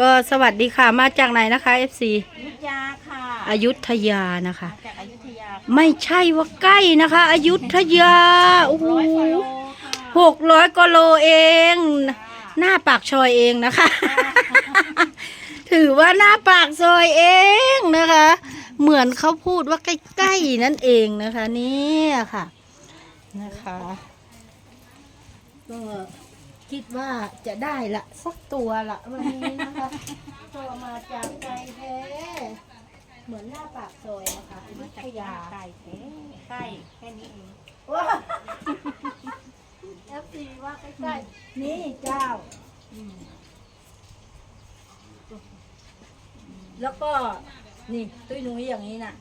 ก็สวัสดีค่ะมาจากไหนนะคะ FC ยุทธยาค่ะอยุธยานะคะ มาจากอยุธยาไม่ใช่ว่าใกล้นะคะอยุธยาโอ้โหร้อยกว่าโลหกร้อยกว่าโลเอง หน้าปากซอยเองนะคะ ถือว่าหน้าปากซอยเองนะคะ เหมือนเขาพูดว่าใกล้ๆนั่นเองนะคะเนี่ยค่ะนะคะก็ คิดว่าจะได้ละสักตัวละวันนี้นะคะตัวมาจากไกลแท้เหมือนหน้าปากซอยนะคะอยุมาธจากยาไก่แค่ใกล้แค่นี้เองว้าเอฟซีว่าใกล้ๆนี่เจ้า แล้วก็นี่ตุ้ยนุ้ยอย่างนี้น่ะ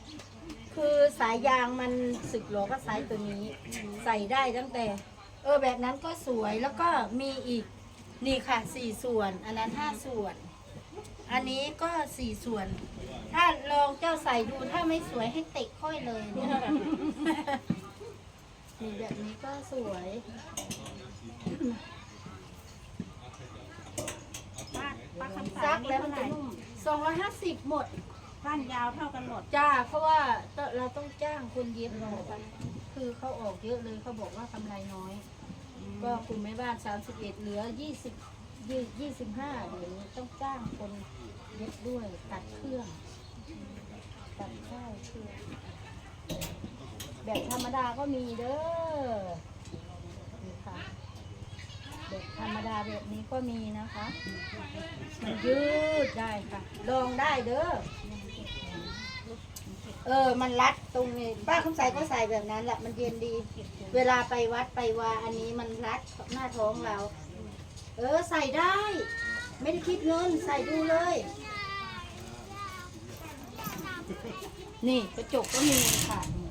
คือสายยางมันสึกหรอก็สายตัวนี้ ใส่ได้ตั้งแต่ เออแบบนั้นก็สวยแล้วก็มีอีกนี่ค่ะสี่ส่วน อันนั้นห้าส่วน อันนี้ก็สี่ส่วน ถ้าลองเจ้าใส่ดูถ้าไม่สวยให้เตะค่อยเลยเนี่ยนี่แบบนี้ก็สวยป้าป้าคำซัสั่กงแล้วเท่ามันไหจะร่นุ่มสองร้อยห้าสิบหมดสั้นยาวเท่ากันหมด จ้า เพราะว่าเราต้องจ้างคนเย็บนะคะคือเขาออกเยอะเลยเขาบอกว่ากำไรน้อย ก็กลุ่มแม่บ้าน 31 เหลือ 20 25เดี๋ยวนี้ต้องจ้างคนเย็บด้วยตัดเครื่อง ตัดข้าวเครื่องแบบธรรมดาก็มีเด้อนี่ค่ะแบบธรรมดาแบบนี้ก็มีนะคะ มันยืดได้ค่ะ ลองได้เด้อ เออ มันรัดตรงนี้ ป้าคำใสก็ใส่แบบนั้นแหละ มันเย็นดี เวลาไปวัดไปวาอันนี้มันรัดหน้าท้องเรา เออ ใส่ได้ ไม่ได้คิดเงิน ใส่ดูเลย นี่กระจกก็มีค่ะนี่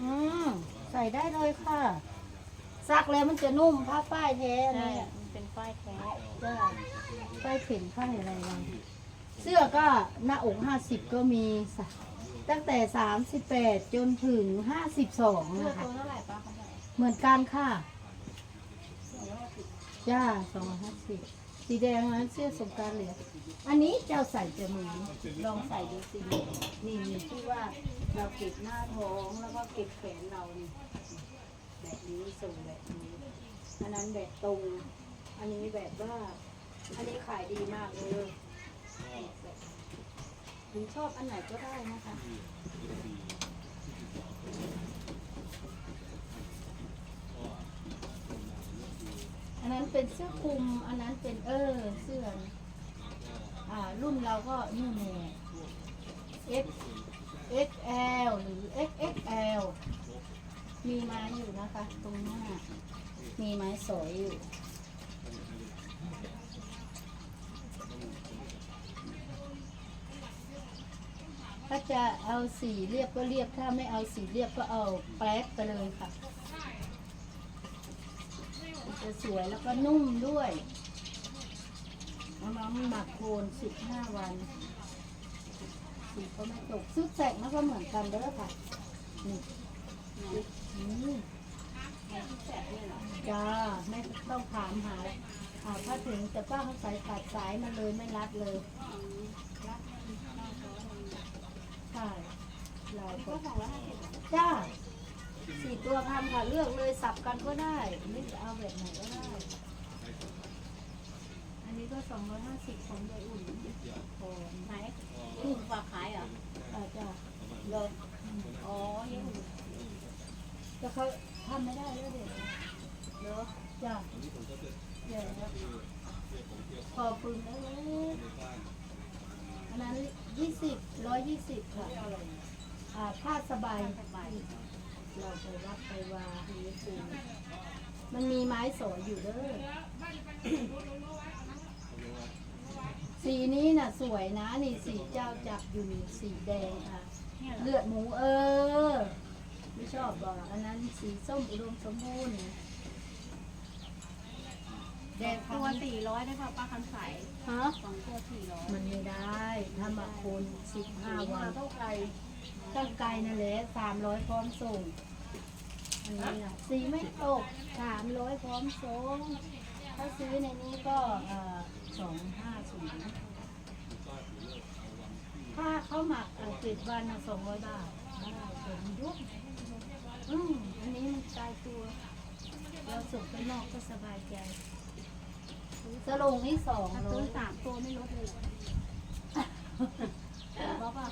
อืมใส่ได้เลยค่ะ ซักแล้วมันจะนุ่มผ้าฝ้ายแท้อันใช่นี้มันเป็นป้ายแท้จ้าป้ายเข็นฝ้ายอะไรวะ เสื้อก็หน้าอกห้าสิบก็มีสักตั้งแต่สามสิบแปดจนถึงห้าสิบสองเสื้อนะคะตัวเท่าไหร่ป้าคำสั่งเหมือนกันค่ะจ้าสองห้าสิบสีแดงนั้นเสื้อสงกรารเหลืออันนี้เจ้าใส่จะเหมือนลองใส่ดูสินี่นี่ที่ว่าเราเก็บหน้าท้องแล้วก็เก็บแขนเรานี่แบบนี้ส่งแบบนี้ อันนั้นแบบตรง อันนี้แบบว่า อันนี้ขายดีมากเลย หรือชอบอันไหนก็ได้นะคะ อันนั้นเป็นเสื้อคลุม อันนั้นเป็นเออเสื้ออ่ารุ่นเราก็นี่แน่ X XL หรือ XXL มีไม้อยู่นะคะ ตรงหน้า มีไม้สอยอยู่ ถ้าจะเอาสีเรียบก็เรียบ ถ้าไม่เอาสีเรียบก็เอาแป๊กไปเลยค่ะ จะสวยแล้วก็นุ่มด้วยเอามาหมักโคนสิบห้าวัน สีก็ไม่ตกซุดแสกมันก็เหมือนกันเด้อค่ะ นี่อืมจ้าไม่ต้องถามหาอ่าถ้าถึงแต่ป้าเขาใส่ตัดสายมาเลยไม่รัดเลยใช่ ลายก็ก็ของละห้าสิบจ้าสี่ตัวพันค่ะเลือกเลยสับกันก็ได้ไม่จะเอาแบบไหนก็ได้ อันนี้ก็สองร้อยห้าสิบของยายอุ่นพอไหนอุ่นฝากขายเหรออาจ้าเลยอ๋อยังอุ่นแต่เขาทำไม่ได้แล้วเด็กเนาะจ้าเดี๋ยวนะพอปรุงแล้วเลยอันนั้นยี่สิบร้อยยี่สิบค่ะ อ่าผ้าสบายสบาย เราไปวัดไปวาทีปูมันมีไม้สอยอยู่เด้อ สีนี้น่ะสวยนะ นี่สีเจ้าจับอยู่นี่สีแดงค่ะเนี่ยเหรอเลือดหมูเออ ไม่ชอบบอกอันนั้นสีส้มอุดมสมบูรณ์แดงตัวสี่ร้อยได้ค่ะป้าคำใสฮะ สองตัวสี่ร้อยมันไม่ได้ ถ้ามาคนสิบห้าวันเท่าไกล ตั้งไกลนั่นแหละสามร้อยพร้อมส่งอันนี้นะสีไม่ตกสามร้อยพร้อมส่งถ้าซื้อในนี้ก็สองห้าศูนย์ถ้าเขาหมักเจ็ดวันสองร้อยบาทได้เยวมันยุบอืมอันนี้มันตายตัว เราส่งไปนอกก็สบายใจสลงนี่สองถ้าโลซื้อสามตัวไม่ลดเลยเหรอเพราะว่า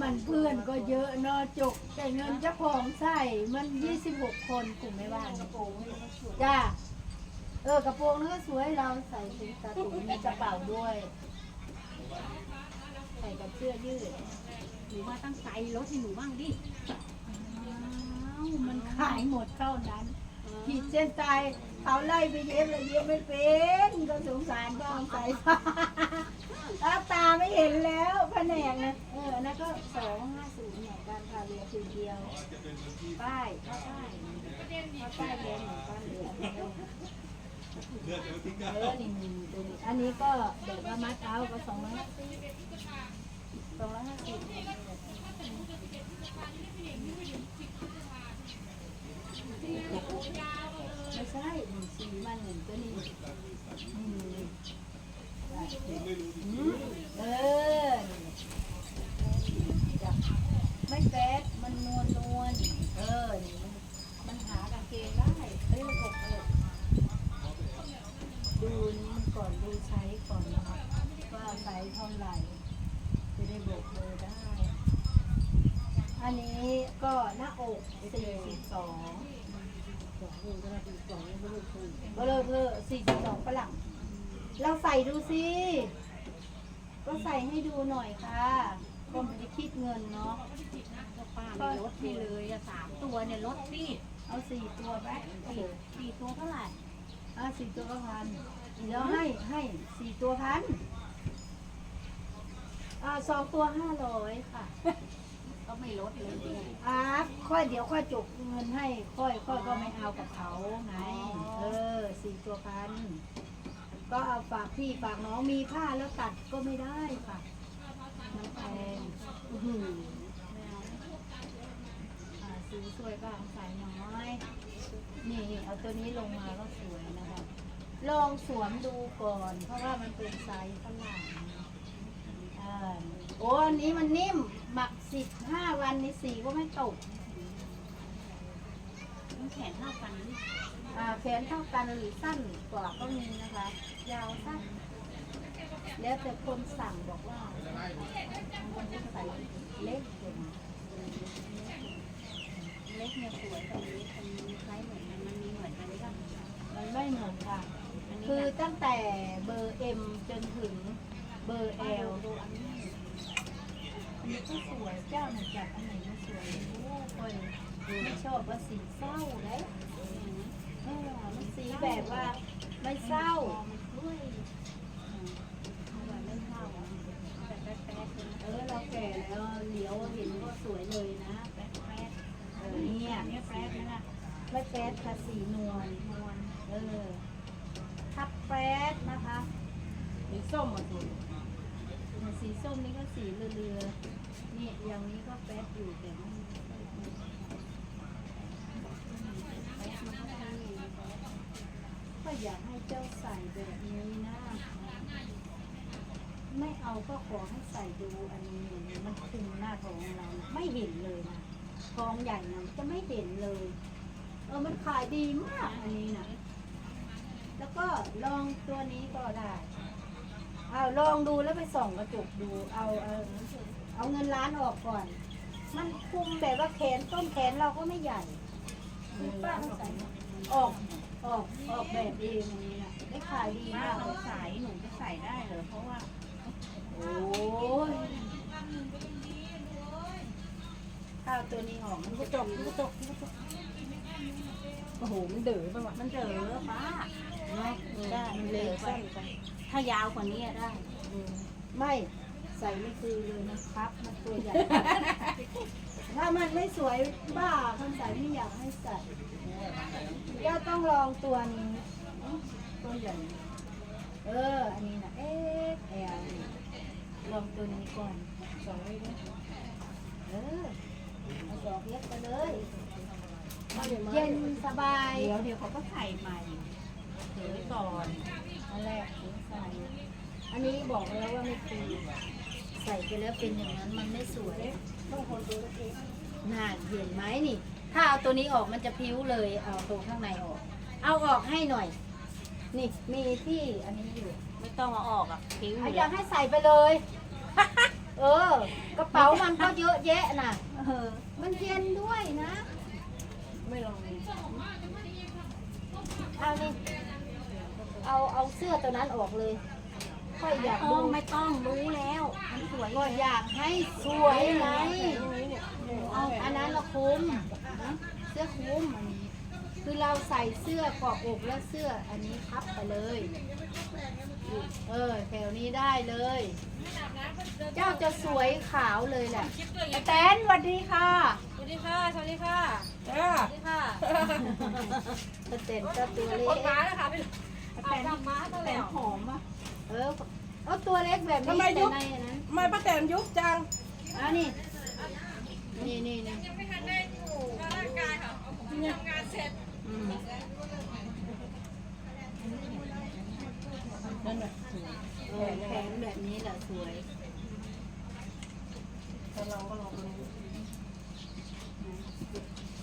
มันเพื่อนก็เยอะเนอะจก แต่เงินเจ้าของใส่มันยี่สิบหกคนกลุ่มไม่บ้านกระโปรงจ้าเออกระโปรงนั่นก็สวยเราใส่ถุงตาถุงมีกระเป๋าด้วย ใส่กับเสื้อยืดหนูว่าตั้งใจลดให้หนูบ้างดิอ้าวมันขายหมดเท่านั้นขีดเส้นตายเขาไล่ไปเย็บเลยเย็บไม่เป็นก็สงสารก็เอาใส่ตาตาไม่เห็นแล้วแผนกนะเออนั่นก็สองห้าศูนย์เนี่ยการพาเรือคือเดียวป้ายถ้าป้ายถ้าป้ายแดงเหมือนป้ายเหลืองเออนี่นี่ตัวนี้อันนี้ก็เดี๋ยวว่ามัดเอาก็สองร้อยสองร้อยห้าสิบไม่ใช่หนึ่งสี่มันหนึ่งตัวนี้ เออนี่จ้ะไม่แป๊ดมันนวลนวลเออนี่มันมันหากางเกงได้เอ้ยมันอกเออดูนี้มันก่อนดูใช้ก่อนนะคะว่าไซส์เท่าไหร่จะได้บอกเบอร์ได้ อันนี้ก็หน้าอกสี่สิบสอง ก็เลยเธอสี่สิบสองฝรั่ง เราใส่ดูสิก็ใส่ให้ดูหน่อยค่ะก็ไม่ได้คิดเงินเนาะก็ป้าไม่ลดให้เลยอะสามตัวเนี่ยลดดิเอาสี่ตัวไปสี่สี่ตัวเท่าไหร่อ่าสี่ตัวก็พันแล้วให้ให้สี่ตัวพันอ่าสองตัวห้าร้อยค่ะ ก็ไม่ลดเลยดิอ่าค่อยเดี๋ยวค่อยจกเงินให้ ค่อยค่อยก็ไม่เอากับเขาไงเออสี่ตัวพัน ก็เอาฝากพี่ฝากน้องมีผ้าแล้วตัดก็ไม่ได้ค่ะมันแพงอื้อหือไม่เอาอ่าซื้อสวยก็เอาใส่น้อย นี่เอาตัวนี้ลงมาก็สวยนะคะ ลองสวมดูก่อน เพราะว่ามันเป็นไซส์ฝรั่งอ่าโอ้อันนี้มันนิ่ม หมักสิบห้าวันในสีก็ไม่ตกแขนเท่ากันนี่ อ่าแขนเท่ากันหรือสั้นกว่าก็มีนะคะ ยาวสั้น แล้วแต่คนสั่งบอกว่ามันจะใส่เล็กเกินเล็กเนี่ยสวยตรงนี้ตรงนี้คล้ายเหมือนกันมันมีเหมือนกันไหรือเปล่ามันไม่เหมือนค่ะนนคือตั้งแต่เบอร์ M จนถึงเบอร์ L ดูอันนี้อันนี้ก็สวยเจ้าหนึ่งจากอันไหนก็สวยโอ้คนไม่ชอบว่าสีเศร้าเลย มันสีแบบว่าไม่เศร้าเอเลยเอเราแก่แล้วเหลียวเห็นก็สวยเลยนะแป๊ดๆเออเนี่ยอันนี้แป๊ดนะล่ะไม่แป๊ดค่ะสีนวลนวลเออทับแป๊ดนะคะสีส้มอะสีสีส้มนี่ก็สีเรือๆนี่อย่างนี้ก็แป๊ดอยู่แต่ไม่ก็ อยากให้เจ้าใส่แบบนี้นะไม่เอาก็ขอให้ใส่ดูอันนี้มันคุมหน้าท้องเรานะไม่เห็นเลยนะท้องใหญ่นะจะไม่เห็นเลย เออมันขายดีมากอันนี้นะแล้วก็ลองตัวนี้ก็ได้เอาลองดูแล้วไปส่องกระจกดูเอาเอาเอาเงินล้านออกก่อน มันคุมแบบว่าแขนต้นแขนเราก็ไม่ใหญ่คือป้าต้องใส่ออก ออกออกแบบเองอันนี้นะได้ขายดีป้ามากเลเขายหนูจะใส่ได้เหรอเพราะว่าโอ้ยถ้าเอาตัวนี้ออกมันก็จบมันก็จบมันก็จบโอ้โห มันเดือดไปว่ะมันเจอป้าเนาะได้มันเล็กสั้นไปถ้ายาวกว่านี้อะได้ อืมไม่ใส่ไม่คือเลยนะครับ มันตัวใหญ่ ถ้ามันไม่สวยบ้าคำใส่ไม่อยากให้ใส่ ก็ต้องลองตัวนี้ตัวใหญ่เออ อันนี้นะเอ๊ะแอลลองตัวนี้ก่อนสองเลยนะเออเอาสองเย็บไปเลยเย็นสบาย เดี๋ยวเดี๋ยวเขาก็ใส่ใหม่ถือไว้ก่อนอันแรกถึงใส่อันนี้บอกแล้วว่าไม่คือใส่ไปแล้วเป็นอย่างนั้นมันไม่สวยต้องคนดูเองน่าเห็นไหมนี่ ถ้าเอาตัวนี้ออกมันจะพิ้วเลยเอาตรงข้างในออก เอาออกให้หน่อย นี่มีที่อันนี้อยู่ไม่ต้องเอาออกอะทิ้งอะอยากให้ใส่ไปเลย เออ กระเป๋ามันก็เยอะแยะน่ะเออมันเย็นด้วยนะไม่ลองเลยเอานี่เอาเอาเสื้อตัวนั้นออกเลยค่อยอยากต้ดูองไม่ต้องรู้แล้วมันสวยก็อยากให้สวยไงเนี่ยเอาอันนั้นเราคุ้มเสื้อคุ้มอันนี้ คือเราใส่เสื้อกรอบอกแล้วเสื้ออันนี้พับไปเลย เออแถวนี้ได้เลย เจ้าจะสวยขาวเลยแหละแตนสวัสดีค่ะ สวัสดีค่ะ สวัสดีค่ะจ้าสวัสดีค่ะเต้นก็ตัวเล็คนกมาแล้วค่ะพี่เอากลับมาตั้งแล้วหอมอะเออเอาตัวเล็กแบบนี้แต่ในอันนั้นทำไมป้าแตนยุบจังเอันนี้นี่นี่นี่ กายค่ะทำงานเสร็จนั่นแหละเออแขนแบบนี้แหละสวยกำลังก็ลองดู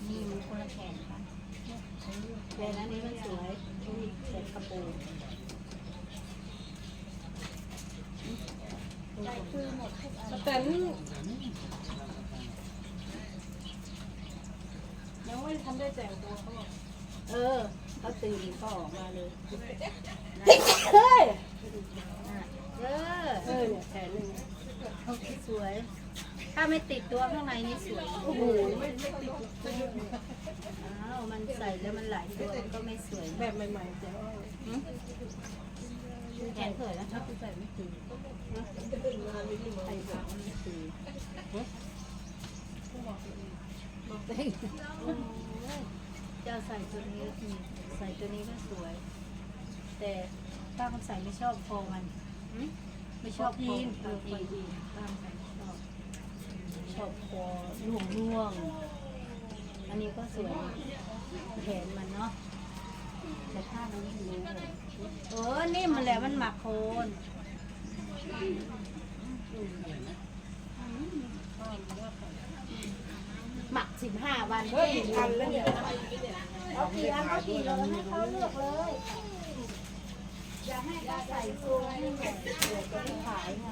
นี่มันคนละแขนกันแขนอันนี้มันสวยนี่แขนกระโปรงป้าแตน ยังไม่ทันได้แต่งตัวเขาบอกเออเขาตื่นก็ออกมาเลยเฮ้ยน่ะเออเออเนี่ยแขนหนึ่งเขาสวย ถ้าไม่ติดตัวข้างในนี่สวยโอ้โหไม่ไม่ติดอ้าวมันใส่แล้วมันหลายตัวมันก็ไม่สวยแบบใหม่ๆแต่ว่าแขนเขินแล้วชอบใส่ไม่ตีใส่แบบไม่ตีบอก ได้เจ้าใส่ตัวนี้นี่ใส่ตัวนี้ก็สวย แต่ป้าคำใส่ไม่ชอบคอมันไม่ชอบยีนเออคอยีนป้าคำใส่ไม่ชอบ ชอบคอร่วงร่วงๆอันนี้ก็สวยแขนมันเนาะแต่ผ้ามันไม่รู้เลยเออนี่มันแหละมันหมักโคนหมัก สิบห้าวันเฮ้ยทันแล้วเนี่ยเอากี่อันก็กี่เลยให้เขาเลือกเลยอย่าให้เขาใส่ตัวนี่แหละเดี๋ยวจะไม่ขายไง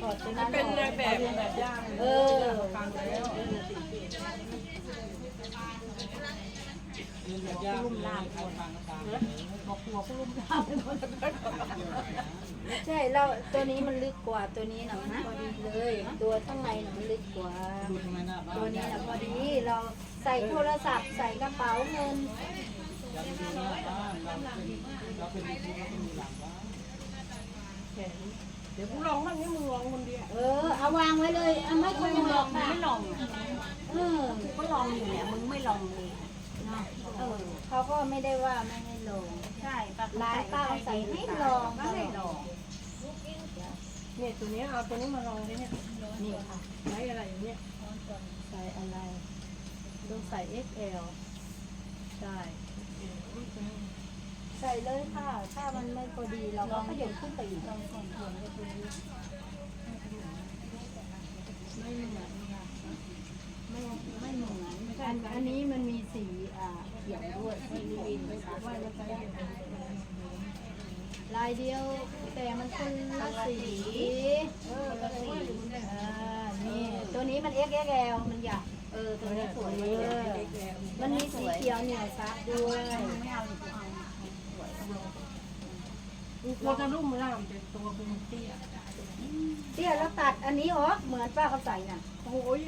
ถอดตัวนั้นเป็นออกนายแบบแบบย่างเออฟังแล้วลุ่มล่ามคนบอกหัวผู้ลุ่มล่ามคนไม่ใช่เราตัวนี้มันลึกกว่าตัวนี้นะพอดีเลย ตัวข้างในน่ะมันลึกกว่า ตัวนี้นะพอดีเราใส่โทรศัพท์ใส่กระเป๋าเงินเดี๋ยวกูลองบ้างนี่มึงลองคนเดียวเออเอาวางไว้เลยเอาไม่ต้องหรอกไม่ลองเออก็ลองอยู่เนี่ยมึงไม่ลองเลยเนาะเออเขาก็ไม่ได้ว่าไม่ให้ลองใช่ป้าร้านป้าใส่ให้ลองก็ให้ลองเนี่ยตัวนี้เอาตัวนี้มาลองดิเนี่ยนี่ค่ะไม้อะไรอย่างเนี้ย อะไรต้องใส่ XL ใช่ ใส่เลยค่ะ ถ้ามันไม่พอดีเราก็ขยับขึ้นไปอีกลองส่วนส่วนก็ตัวนี้ไม่เหมือนค่ะไม่ไม่เหมือนอันอันนี้มันมีสีอ่าเขียวด้วยสีวินว่าจะใช้ ลายเดียวแต่มันคนละสีเออละสีอ่านี่ตัวนี้มัน XXL มันใหญ่เออตัวนี้สวยเออมันมีสีเขียวเหนียวซับด้วยไม่เอาดิเอาเราจะรุ่มร่ามแต่ตัวเป็นเตี้ยเตี้ยแล้วตัดอันนี้ออกเหมือนป้าเขาใส่น่ะโอ้ย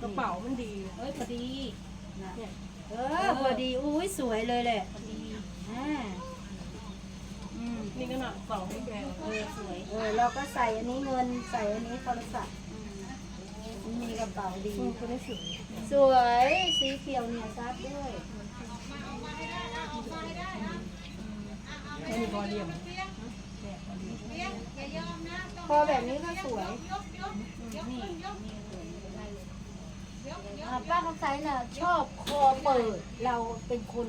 กระเป๋ามันดีเอ้ยพอดีเนี่ยเออพอดีอุ้ยสวยเลยแหละพอดีอ่า อืมนี่ขนาดเป่าให้แกเออสวยเออเราก็ใส่อันนี้เงินใส่อันนี้โทรศัพท์มันมีกระเป๋าดีอืมคนนี้สวยสวยสีเขียวเหนียวซับด้วยไม่มีบอเดียมพอแบบนี้ก็สวยนี่อ่าป้าคำใสน่ะชอบคอเปิดเราเป็นคน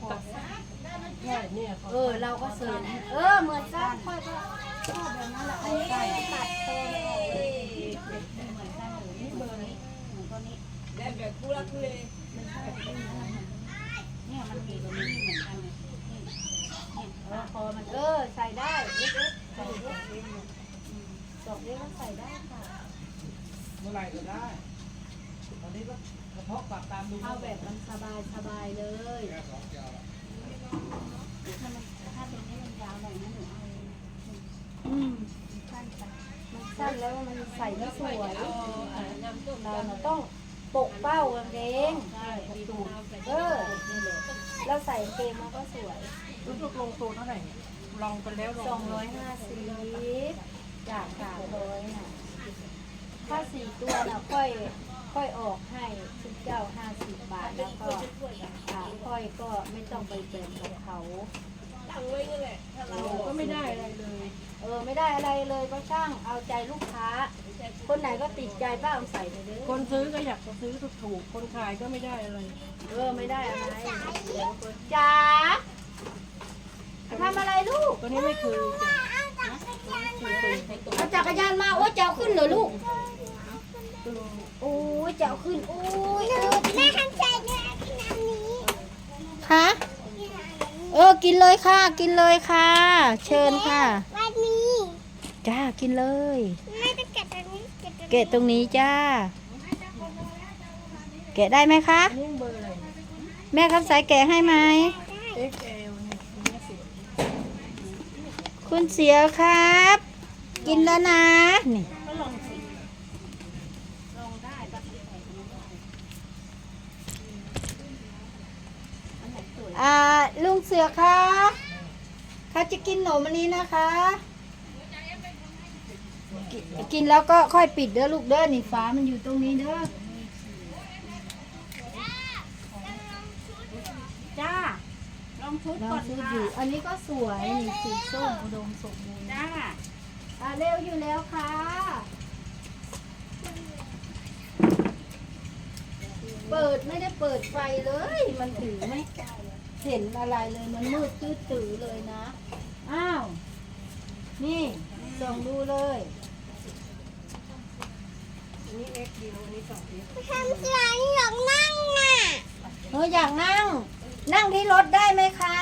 คอสั้นใช่ เออเราก็เสริมเออเหมือนกันค่อยก็ชอบแบบนั้นแหละอันนี้ตัดโตไปออกเลยเหมือนกันหรือนี่เบอร์นี้หมือนตัวนี้แล้วแบบกูรักกูเลยเนี่ยมันมีตัวนี้เหมือนกันเลยนี่นี่เออพอมันเออใส่ได้เอ๊ะเอ๊ะใส่ได้ดอกเล็กก็ใส่ได้ค่ะเมื่อไหร่ก็ได้ตอนนี้ก็กระเพาะปากตามดูเอาแบบมันสบายสบายเลย ถ้ามันถ้าตัวนี้มันยาวหน่อยนะหนูเอาอืมสั้นไปมันสั้นแล้วมันใส่ไม่สวยน้ำต้มเราน่ะต้องปกเป้ากางเกงใช่ตูดเออเราใส่กางเกงมันก็สวยรู้สึกลงตัวเท่าไหร่ลองไปแล้วลสองร้อยห้าสิบจากสามร้อยน่ะถ้าสี่ตัวน่ะค่อย ค่อยออกให้ทุกเจ้าห้าสิบบาทแล้วก็อ่าค่อยก็ไม่ต้องไปแบ่งกับเขา ตั้งไว้นั่นแหละถ้าเราก็ไม่ได้อะไรเลยเออไม่ได้อะไรเลยก็ช่างเอาใจลูกค้า คนไหนก็ติดใจป้าเอาใส่ไปเลยคนซื้อก็อยากจะซื้อถูกๆคนขายก็ไม่ได้อะไรเออไม่ได้อะไรจ๋าทำอะไรลูกตัวนี้ไม่คือจ้ะเอาจักรยานมาโอ้จะเอาขึ้นเหรอลูก โอ้ยจะเอาขึ้นโอ้ยเออแม่ทำใจด้วยขนาดนี้ค่ะเออกินเลยค่ะ กินเลยค่ะ เชิญค่ะ วันนี้จ้ากินเลย แม่จะเก็บตรงนี้เก็บตรงนี้แกะตรงนี้จ้าแกะได้ไหมคะอันนี้เบอร์อะไรแม่คำสายแกะให้ไหม XL เนี่ยอันนี้สิคุณเสียวครับ กินแล้วนะ นี่ ก็ลองสิลองได้ปะที่ใส่ตรงนี้ได้อันไหนสวย อ่าลุงเสือคะเขาจะกินหนมอันนี้นะคะ กิกินแล้วก็ค่อยปิดเด้อลูกเด้อนี่ฟ้ามันอยู่ตรงนี้เด้อจ้าลองชุดเราก่อนซื้อค่ะอยู่ อันนี้ก็สวยนี่สีส้มอุดมสมบูรณ์จ้าอ่าเร็วอยู่แล้วค่ะ เปิดไม่ได้เปิดไฟเลย มันถือไม่ เห็นอะไรเลยมันมืดตื้อตื่อเลยนะ อ้าว นี่ส่องดูเลยอันนี้ X ดีอันนี้สอง X ทำใจหยอกนั่งน่ะเธออยากนั่ง นั่งที่รถได้ไหมคะ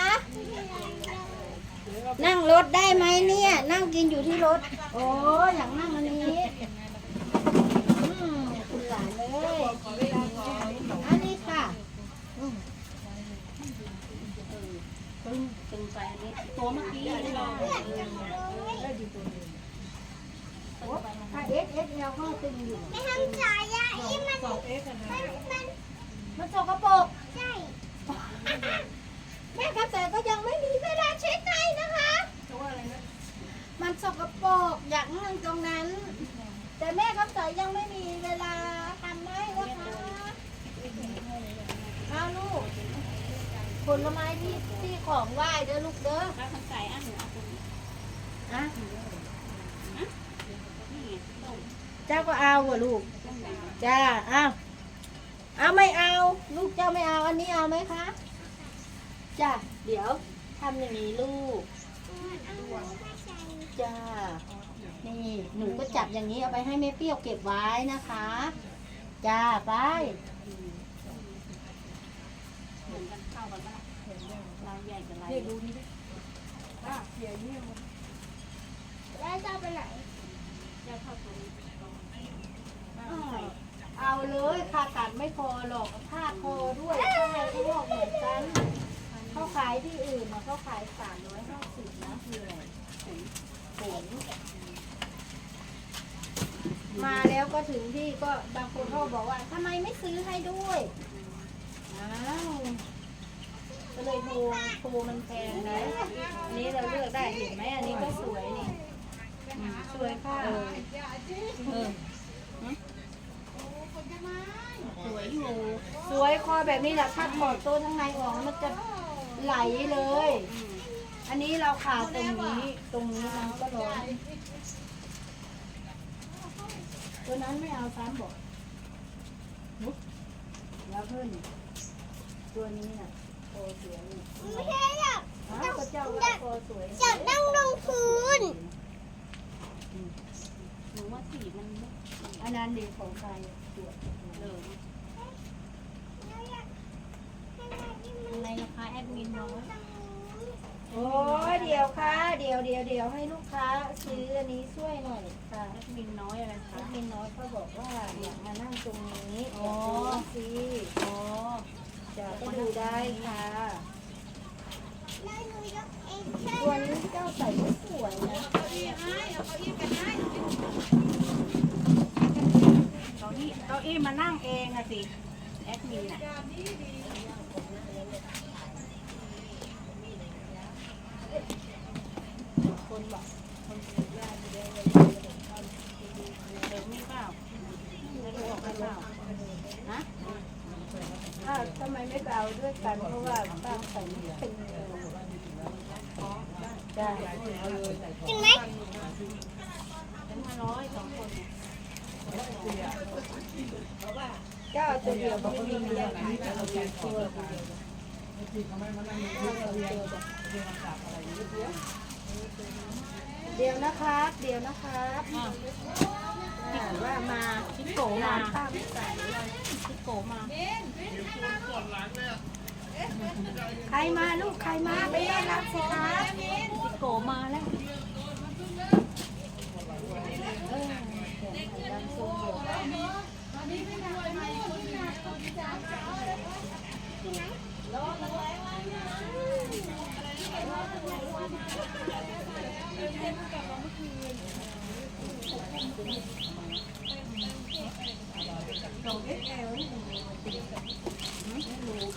นั่งรถได้ไหมเนี่ย นั่งกินอยู่ที่รถ โอ้อยากนั่งอันนี้อืมคุณหลานเลยอันนี้ค่ะอืม ตึงตึงไปอันนี้ตัวเมื่อกี้ลองได้ดีตัวหนึงถ้าเอสเอสแล้วก็ตึงอยู่ไม่ทำใจอะอีมันสอง X อะนะมันมันสกปรกใช่แม่กระแต่ก็ยังไม่มีเวลาเช็ดให้นะคะตัวอะไรนะมันสกปรกอยากนั่งตรงนั้น แต่แม่กระแต่ยังไม่มีเวลาทำให้นะคะเอาลูก ผลไม้ที่ที่ของไหว้เด้อลูกเด้อถ้าทำใจอะหนูเอาตรงนี้อะนี่ไงต้มเจ้าก็เอาเหรอลูกต้มแบบจ้าเอาเอาไม่เอา ลูกเจ้าไม่เอา อันนี้เอาไหมคะ จ้าเดี๋ยวทำอย่างนี้ลูก จ้า นี่ หนูก็จับอย่างนี้เอาไปให้แม่เปรี้ยวเก็บไว้นะคะ จ้า ไป เหมือนกันเข้ากันปะล่ะลาย ใหญ่กับลายนี่เล็กดูนี่ดิอะเขียนนี่มันแล้วจะไปไหนจะเข้าตรงนี้เอาเลยค่าตัดไม่พอหรอกค่าโทรด้วยค่าอะไรก็บอกเหมือนกัน เขาขายที่อื่นนะเขาขายสามร้อยห้าสิบนะคืออะไรผงมาแล้วก็ถึงที่ก็บางคนเขาบอกว่าทำไมไม่ซื้อให้ด้วยอ้าว เลยโทรโทรมันแพงนะอันนี้เราเลือกได้เห็นไหมอันนี้ก็สวยนี่อืมสวยค่ะเออเออสวยอยู่สวยคอแบบนี้แหละถ้าถอดตัวทั้งในออกมันจะไหลเลย อันนี้เราขาดตรงนี้ตรงนี้มันก็ร้อนตัวนั้นไม่เอาซ้ำบอกนุ๊กแล้วเพิ่นตัวนี้น่ะ ไม่ใช่หรอกเออ้าวก็เจ้าว่าคอสวยอยากนั่งลงพื้นหนูว่าสีมันไม่อันนั้นเด็กของใครตรวจเหลิงอะไรนะคะแอดมินน้อยโอ้ยเดี๋ยวค่ะ เดี๋ยวเดี๋ยวเดี๋ยวให้ลูกค้าซื้ออันนี้ช่วยหน่อยค่ะแอดมินน้อยอะไรแอคะดมินน้อยเขาบอกว่าอยากมานั่งตรงนี้อ๋ออยากดูสิอ๋อ จะก็ดูได้ค่ะวหนูยกเองตัวนี้เจ้าใส่ก็สวยนะเก้าอี้เก้าอี้มานั่งเองอะสิ แอดมินอะคนบอก เดินไม่เปล่าไม่รู้ออกไม่เปล่าฮะ อ้าวทำไมไม่ไปเอาด้วย กันเพราะว่าป้าใส่ไม่เป็นได้จริงไหมเป็นห้าร้อยสองคนเก้าตัวเดียวไม่มีเลี้ยขายตัวเดียวตัวเดียวนะครับ เดี๋ยวนะครับอ้าวอ่ว่ามาชิโกหลามานป้าไม่ใส่ชิโกมา ใครมาลูกใครมาไปต้อนรับสิครับชิโกมาแล้ว เออเสียงไหนดังสูงเดียว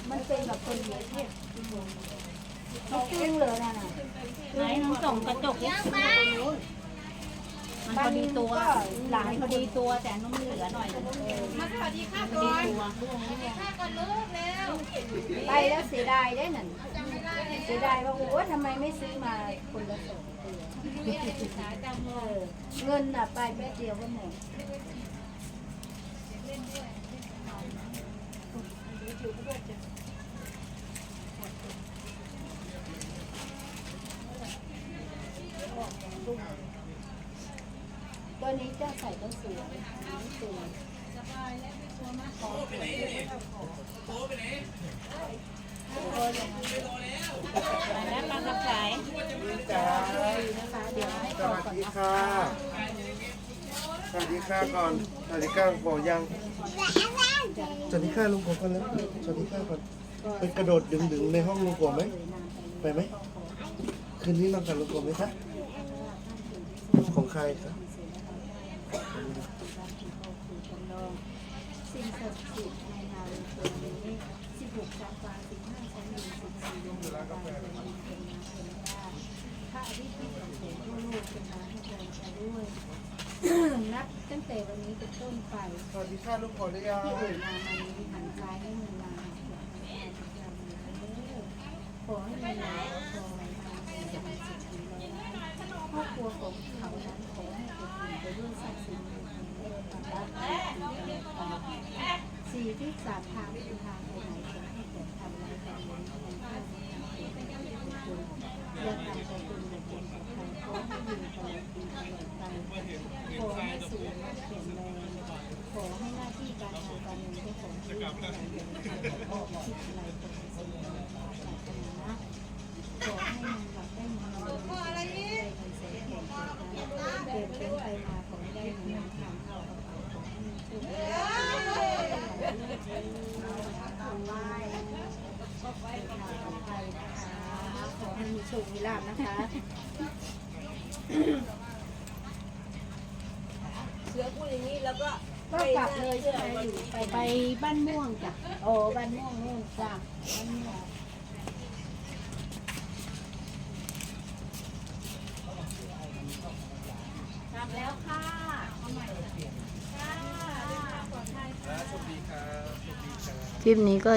มันเป็นแบบคนเดียวเนี่ยไม่ตึงเลยนะน่ะ ไหนน้องส่องกระจกเนี่ยมันพอดีตัว หลานพอดีตัว แต่นุ่มเหลือหน่อยนึงมาสวัสดีค่ะพอดีตัวไปแล้วเสียดายได้หนั่งเสียดายว่าโอ้ทำไมไม่ซื้อมาคนละสองตัวเงินน่ะไปแป๊บเดียวก็หมดตัวนี้เจ้า ใส่ก็สวยสวยมาแล้วปลากระสายจ้านะคะเดี๋ยวให้สก่อนวัสดีค่ะ สวัสดีค่ะก่อน สวัสดีค่ะบอกยัง สวัสดีค่ะลุงกบกันแล้ว สวัสดีค่ะก่อนไปกระโดดดึงๆในห้องลุงกบไหม ไปไหม คืนนี้นอนกับลุงกบไหมคะ ของใครครับะสิ่งศักดิ์สิทธิ์ในนาฬิกานี้16ชั้นฟ้า15ชั้นดิน14ดวงดาวเป็นน้ำเป็นน้ำเป็นน้ำพระอริยที่ของเสด็จลูกเป็นน้ำให้แรงใจด้วย นับตั้งแต่วันนี้เป็นต้นไปสวัสดีค่ะลุงกบหรือยังที่เอ่ยนามมานี้หันซ้ายให้มือนาขอให้มีหลาขอให้มีหลามสิทธิ์ดีแล้วครอบครัวของ มตตาและสี่ที่สามทางคือทางไปไหนขอให้เกิดทำอะไรกันนี้ในทางที่ทำเกิดเป็นคุณอย่าทำใจคุณอย่าเป็นของใครขอให้อยู่ตลอดปีตลอดไปขอให้สูงเปลี่ยนแปลงขอให้หน้าที่การงานการเงินที่ของที่ได้ออกคิดอะไรตรงสิ่งที่ปรารถนาขอให้มันหลับได้เงินเดือนได้เงินเสียเก่งเกิดเดินเป็นไปมาของได้เงินทา ของให้มันชุ่มต่อไปต่อไปนะคะขอให้มีโชคมีลาภนะคะ เสือพูดอย่างนี้แล้วก็ก็กลับเลยใช่ไหมอยู่ไปไปบ้านม่วงจ้ะโอ้บ้านม่วงนู่นจ้ะบ้านม่วง กลับแล้วค่ะเอาใหม่จ้ะ คลิปนี้ก็